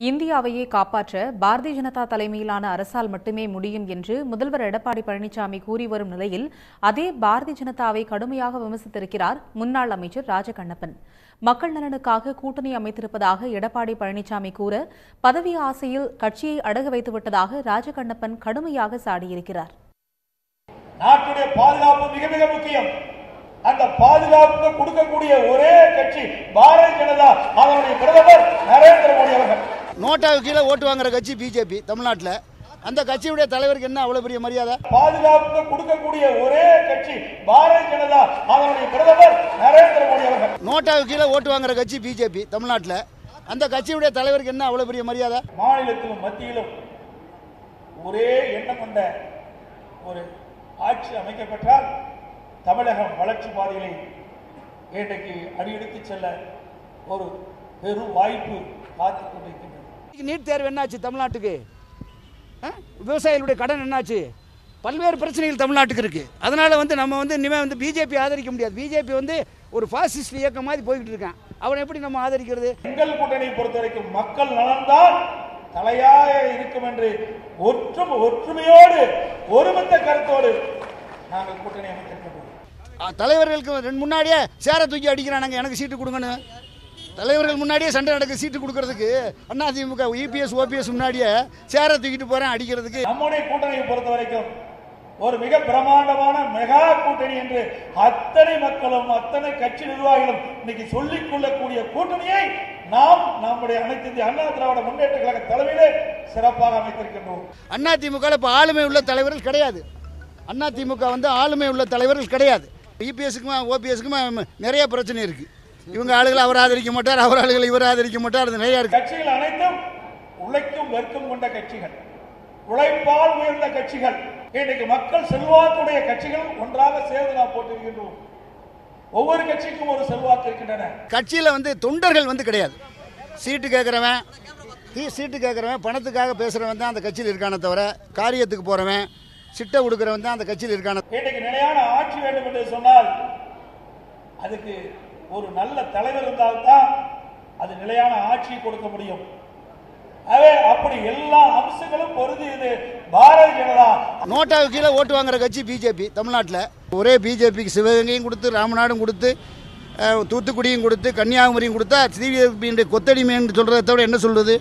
இந்தியாவையே காப்பாற்ற பாரதிய ஜனதா தலைமையிலான அரசால் மட்டுமே முடியும் என்று முதல்வர் எடப்பாடி பழனிசாமி கூறி வரும் நிலையில் அதே பாரதிய ஜனதாவை கடுமையாக விமர்சித்திருக்கிறார் முன்னாள் அமைச்சர் ராஜகண்ணப்பன். மக்கள் நலனுக்காக கூட்டணி அமைத்திருப்பதாக எடப்பாடி பழனிசாமி கூற பதவி ஆசையில் கட்சியை அடகு வைத்துவிட்டதாக ராஜகண்ணப்பன் கடுமையாக சாடியிருக்கிறார். நாட்டுடைய பாதுகாப்பு மிக மிக முக்கியம். அந்த பாதுகாப்பு கொடுக்கக்கூடிய ஒரே கட்சி பாரதிய ஜனதா அதனுடைய பிரதமர் நரேந்திர மோடி அவர்கள். நோட்டாவுக்கு கீழே ஓட்டு வாங்குற கட்சி பிஜேபி தமிழ்நாட்டில். அந்த கட்சியுடைய தலைவருக்கு என்ன அவ்வளோ பெரிய மரியாதை? பாதுகாப்பு கொடுக்கக்கூடிய ஒரே கட்சி பாரதிய ஜனதா அதனுடைய பிரதமர் நரேந்திர மோடி அவர்கள். நோட்டாவுக்கு கீழே ஓட்டு வாங்குற கட்சி பிஜேபி தமிழ்நாட்டில். அந்த கட்சியுடைய தலைவருக்கு என்ன அவ்வளோ பெரிய மரியாதை? மாநிலத்திலும் மத்தியிலும் ஒரே எண்ணம் கொண்ட ஒரு ஆட்சி அமைக்கப்பட்டால் தமிழகம் வளர்ச்சி பாதையிலே இன்றைக்கு அடியெடுத்து செல்ல ஒரு பெரும் வாய்ப்பு காத்துக் கொண்டிருக்கின்றது. நீட் தேர்வு என்னாச்சு தமிழ்நாட்டுக்கு? விவசாயிகளுடைய கடன் என்னாச்சு? பல்வேறு பிரச்சனைகள் தமிழ்நாட்டுக்கு இருக்கு. அதனால வந்து நம்ம வந்து இனிமேல் வந்து பிஜேபி ஆதரிக்க முடியாது. பிஜேபி வந்து ஒரு பாசிஸ்ட் இயக்கம் மாதிரி போய்கிட்டு இருக்கான். அவனை எப்படி நம்ம ஆதரிக்கிறது? எங்கள் கூட்டணியை பொறுத்த வரைக்கும் மக்கள் நலன்தான் தலையாக இருக்கும் என்று ஒற்றும் ஒற்றுமையோடு ஒருமித்த கருத்தோடு நாங்கள் கூட்டணி அமைத்திருக்கின்றோம் ஆ, தலைவர்களுக்கு முன்னாடியே சேர தூக்கி அடிக்கிறானுங்க. எனக்கு சீட்டு கொடுங்கன்னு. தலைவர்கள் முன்னாடியே சண்டை நடக்க சீட்டு கொடுக்கறதுக்கு. அதிமுக இபிஎஸ் ஓபிஎஸ் முன்னாடியே சேர தூக்கிட்டு போறேன் அடிக்கிறதுக்கு. நம்முடைய கூட்டணியை பொறுத்த வரைக்கும் ஒரு மிக பிரமாண்டமான மெகா கூட்டணி என்று அத்தனை மக்களும் அத்தனை கட்சி நிர்வாகிகளும் இன்னைக்கு சொல்லிக் கொள்ளக்கூடிய கூட்டணியை நாம் நம்முடைய அனைத்து இந்திய அண்ணா திராவிட முன்னேற்ற கழக தலைமையிலே சிறப்பாக அமைத்திருக்கின்றோம். அதிமுக இப்போ ஆளுமை உள்ள தலைவர்கள் கிடையாது. அதிமுக வந்து ஆளுமை உள்ள தலைவர்கள் கிடையாது. இபிஎஸ்க்குமா ஓபிஎஸ்க்குமா நிறைய பிரச்சனை இருக்கு. இவங்க ஆளுகளை அவர் ஆதரிக்க மாட்டார் அவர் ஆளுகளை இவர் ஆதரிக்க மாட்டார் அது நிறைய இருக்கு. கட்சிகள் அனைத்தும் உழைக்கும் வெறுக்கும் கொண்ட கட்சிகள். உழைப்பால் உயர்ந்த கட்சிகள். இன்றைக்கு மக்கள் செல்வாக்குடைய கட்சிகள் ஒன்றாக சேர்ந்து நாம் போட்டிருக்கின்றோம். ஒவ்வொரு கட்சிக்கும் ஒரு செல்வாக்கு இருக்கின்றன. கட்சியில் வந்து தொண்டர்கள் வந்து கிடையாது. சீட்டு கேட்குறவன் சீட்டு கேட்குறவன் பணத்துக்காக பேசுகிறவன் தான் அந்த கட்சியில் இருக்கானே தவிர காரியத்துக்கு போகிறவன் சிட்டை கொடுக்குறவன் தான் அந்த கட்சியில் இருக்கான இன்றைக்கு நிலையான ஆட்சி வேண்டும் என்று சொன்னால் அதுக்கு ஒரு நல்ல தலைவர் இருந்தால்தான் அது நிலையான ஆட்சியை கொடுக்க முடியும். அப்படி எல்லா அம்சங்களும் பொருந்தியது பாரதிய ஜனதா. நோட்டாவுக்கு கீழே ஓட்டு வாங்குற கட்சி பிஜேபி தமிழ்நாட்டில். ஒரே பிஜேபிக்கு சிவகங்கையும் கொடுத்து ராமநாடும் கொடுத்து தூத்துக்குடியும் கொடுத்து கன்னியாகுமரியும் கொடுத்தா சிபிஎஸ்பியுடைய கொத்தடிமைன்னு சொல்கிறத தவிர என்ன சொல்றது?